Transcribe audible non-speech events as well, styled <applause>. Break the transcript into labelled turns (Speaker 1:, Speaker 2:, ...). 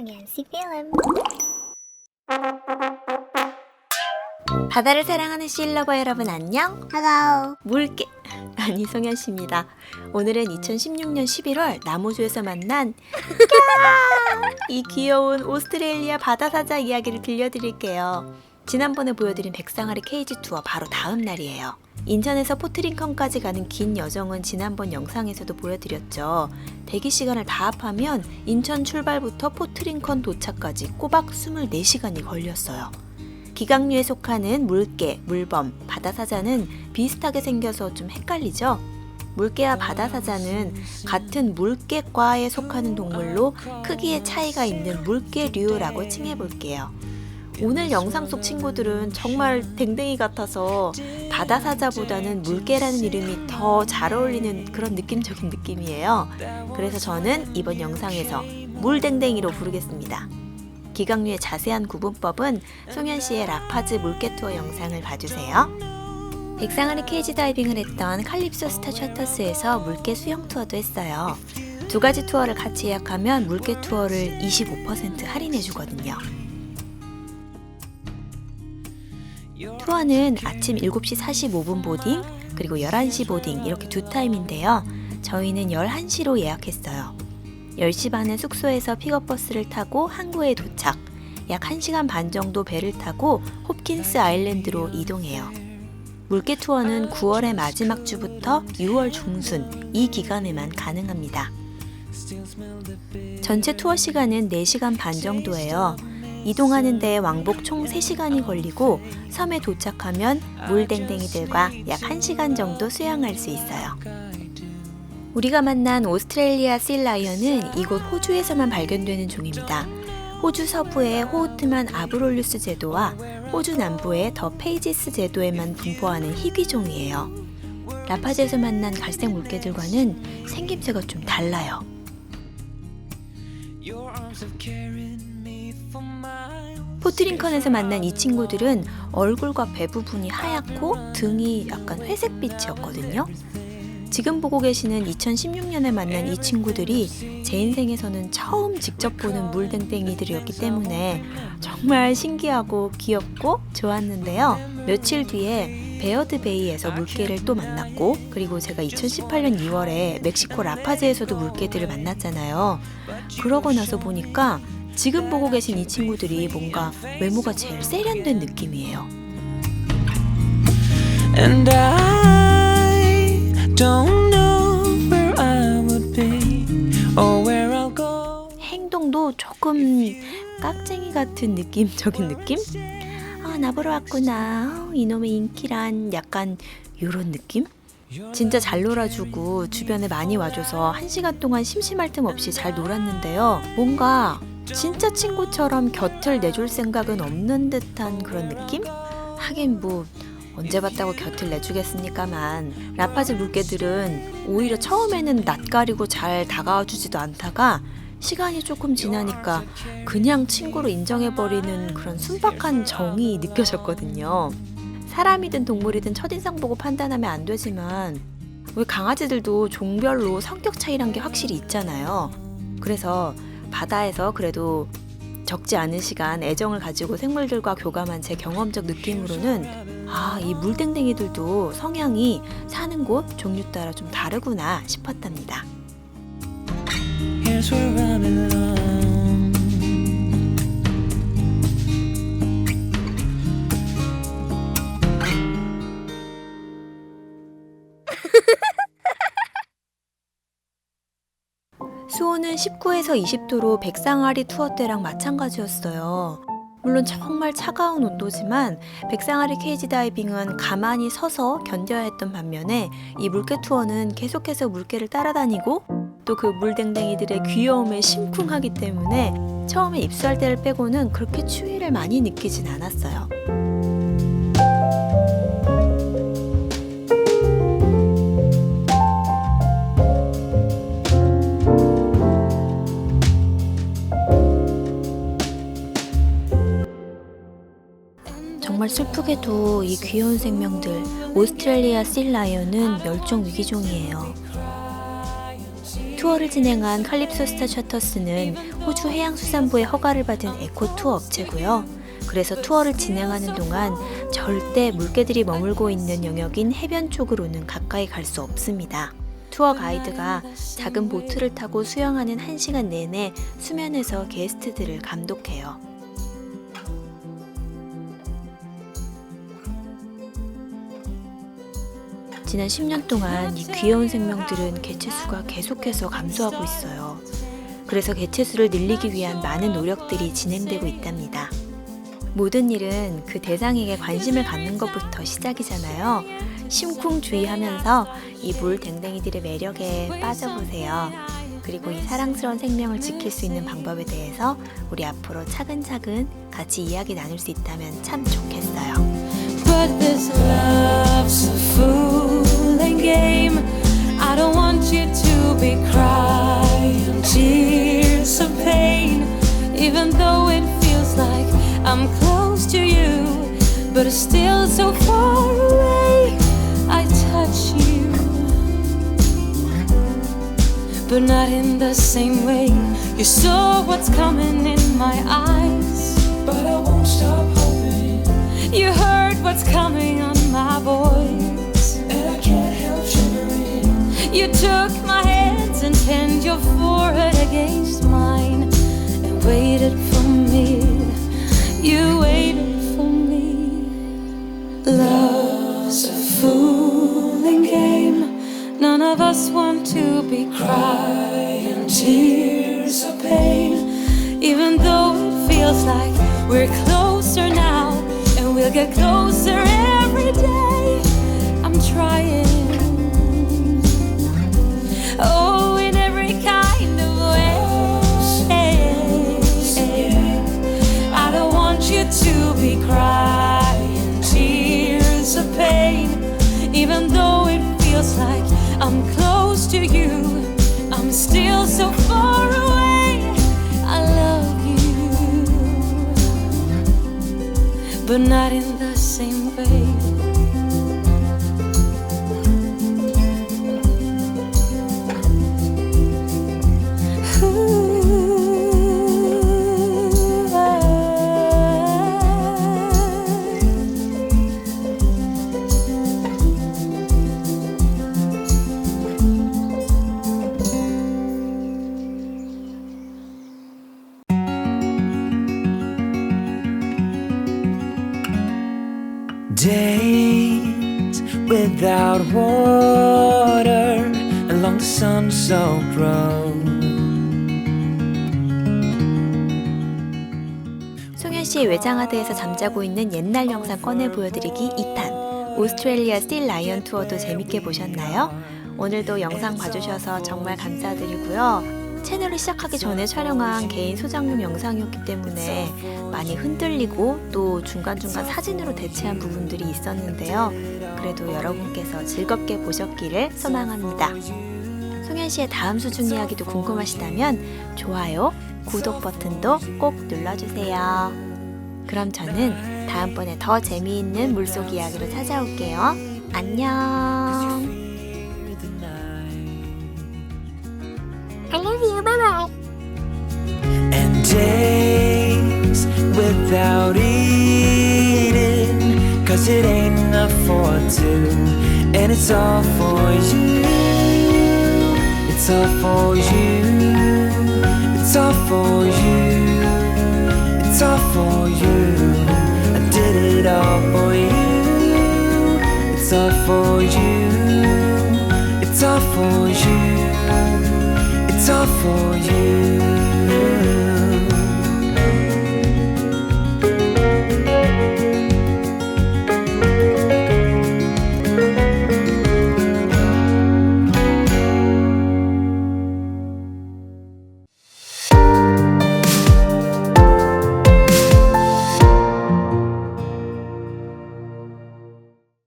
Speaker 1: 성현씨 필름
Speaker 2: 바다를 사랑하는 실러버 여러분 안녕?
Speaker 1: Hello
Speaker 2: 물개 <laughs> 아니 송현 씨입니다. 오늘은 2016년 11월 나무주에서 만난 <laughs> 이 귀여운 오스트레일리아 바다사자 이야기를 들려드릴게요. 지난번에 보여드린 백상아리 케이지 투어 바로 다음 날이에요. 인천에서 포트링컨까지 가는 긴 여정은 지난번 영상에서도 보여드렸죠. 대기 시간을 다 합하면 인천 출발부터 포트링컨 도착까지 꼬박 24시간이 걸렸어요. 기강류에 속하는 물개, 물범, 바다사자는 비슷하게 생겨서 좀 헷갈리죠? 물개와 바다사자는 같은 물개과에 속하는 동물로 크기의 차이가 있는 물개류라고 칭해볼게요. 오늘 영상 속 친구들은 정말 댕댕이 같아서 바다사자보다는 물개라는 이름이 더 잘 어울리는 그런 느낌적인 느낌이에요. 그래서 저는 이번 영상에서 물댕댕이로 부르겠습니다. 기강류의 자세한 구분법은 송현 씨의 라파즈 물개 투어 영상을 봐주세요. 백상아리 케이지 다이빙을 했던 칼립소 스타 셔터스에서 물개 수영 투어도 했어요. 두 가지 투어를 같이 예약하면 물개 투어를 25% 할인해 주거든요. 투어는 아침 7시 45분 보딩, 그리고 11시 보딩 이렇게 두 타임인데요. 저희는 11시로 예약했어요. 10시 반에 숙소에서 픽업버스를 타고 항구에 도착. 약 1시간 반 정도 배를 타고 홉킨스 아일랜드로 이동해요. 물개 투어는 9월의 마지막 주부터 6월 중순 이 기간에만 가능합니다. 전체 투어 시간은 4시간 반 정도예요. 이동하는 데 왕복 총 3시간이 걸리고 섬에 도착하면 물댕댕이들과 약 1시간 정도 수영할 수 있어요. 우리가 만난 오스트레일리아 실라이언은 이곳 호주에서만 발견되는 종입니다. 호주 서부의 호우트만 아브롤루스 제도와 호주 남부의 더 페이지스 제도에만 분포하는 희귀종이에요. 라파즈에서 만난 갈색 물개들과는 생김새가 좀 달라요. 포트링컨에서 만난 이 친구들은 얼굴과 배 부분이 하얗고 등이 약간 회색빛이었거든요. 지금 보고 계시는 2016년에 만난 이 친구들이 제 인생에서는 처음 직접 보는 물댕댕이들이었기 때문에 정말 신기하고 귀엽고 좋았는데요. 며칠 뒤에 베어드 베이에서 물개를 또 만났고 그리고 제가 2018년 2월에 멕시코 라파즈에서도 물개들을 만났잖아요. 그러고 나서 보니까 지금 보고 계신 이 친구들이 뭔가 외모가 제일 세련된 느낌이에요.
Speaker 3: And I don't know where I would be or where I'll go.
Speaker 2: 행동도 조금 깍쟁이 같은 느낌적인 느낌? 아, 나 보러 왔구나. 어, 이놈의 인기란 약간 요런 느낌? 진짜 잘 놀아주고 주변에 많이 와줘서 한 시간 동안 심심할 틈 없이 잘 놀았는데요. 뭔가 진짜 친구처럼 곁을 내줄 생각은 없는 듯한 그런 느낌? 하긴 뭐 언제 봤다고 곁을 내주겠습니까만 라파즈 물개들은 오히려 처음에는 낯가리고 잘 다가와 주지도 않다가 시간이 조금 지나니까 그냥 친구로 인정해버리는 그런 순박한 정이 느껴졌거든요. 사람이든 동물이든 첫인상 보고 판단하면 안 되지만 왜 강아지들도 종별로 성격 차이란 게 확실히 있잖아요. 그래서 바다에서 그래도 적지 않은 시간 애정을 가지고 생물들과 교감한 제 경험적 느낌으로는 아, 이 물댕댕이들도 성향이 사는 곳, 종류 따라 좀 다르구나 싶었답니다. 수온은 19에서 20도로 백상아리 투어 때랑 마찬가지였어요. 물론 정말 차가운 온도지만 백상아리 케이지 다이빙은 가만히 서서 견뎌야 했던 반면에 이 물개 투어는 계속해서 물개를 따라다니고 또 그 물댕댕이들의 귀여움에 심쿵하기 때문에 처음에 입수할 때를 빼고는 그렇게 추위를 많이 느끼진 않았어요. 정말 슬프게도 이 귀여운 생명들 오스트레일리아 실라이언은 멸종 위기종이에요. 투어를 진행한 칼립소 스타 셔터스는 호주 해양수산부의 허가를 받은 에코 투어 업체고요. 그래서 투어를 진행하는 동안 절대 물개들이 머물고 있는 영역인 해변 쪽으로는 가까이 갈 수 없습니다. 투어 가이드가 작은 보트를 타고 수영하는 1시간 내내 수면에서 게스트들을 감독해요. 지난 10년 동안 이 귀여운 생명들은 개체수가 계속해서 감소하고 있어요. 그래서 개체수를 늘리기 위한 많은 노력들이 진행되고 있답니다. 모든 일은 그 대상에게 관심을 갖는 것부터 시작이잖아요. 심쿵 주의하면서 이 물댕댕이들의 매력에 빠져보세요. 그리고 이 사랑스러운 생명을 지킬 수 있는 방법에 대해서 우리 앞으로 차근차근 같이 이야기 나눌 수 있다면 참 좋겠어요.
Speaker 3: Game. I don't want you to be crying tears of pain, even though it feels like I'm close to you, but it's still so far away. I touch you, but not in the same way. You saw what's coming in my eyes, but I won't stop You waited for me. Love's a fooling game. None of us want to be crying tears of pain. Even though it feels like we're closer now, and we'll get closer feels like I'm close to you. I'm still so far away. I love you, but not in the same way.
Speaker 1: Days without water along the sun-soaked road.
Speaker 2: 송현 씨의 외장하드에서 잠자고 있는 옛날 영상 꺼내 보여드리기 2탄 오스트레일리아 스틸 라이언 투어도 재밌게 보셨나요? 오늘도 영상 봐주셔서 정말 감사드리고요. 채널을 시작하기 전에 촬영한 개인 소장용 영상이었기 때문에 많이 흔들리고 또 중간중간 사진으로 대체한 부분들이 있었는데요. 그래도 여러분께서 즐겁게 보셨기를 소망합니다. 송현 씨의 다음 수중 이야기도 궁금하시다면 좋아요, 구독 버튼도 꼭 눌러주세요. 그럼 저는 다음번에 더 재미있는 물속 이야기로 찾아올게요. 안녕.
Speaker 1: And days without eating, cause it ain't enough for two. And it's all for you. It's all for you. It's all for you. It's all for you. I did it all for you. It's all for you. It's all for you are for you.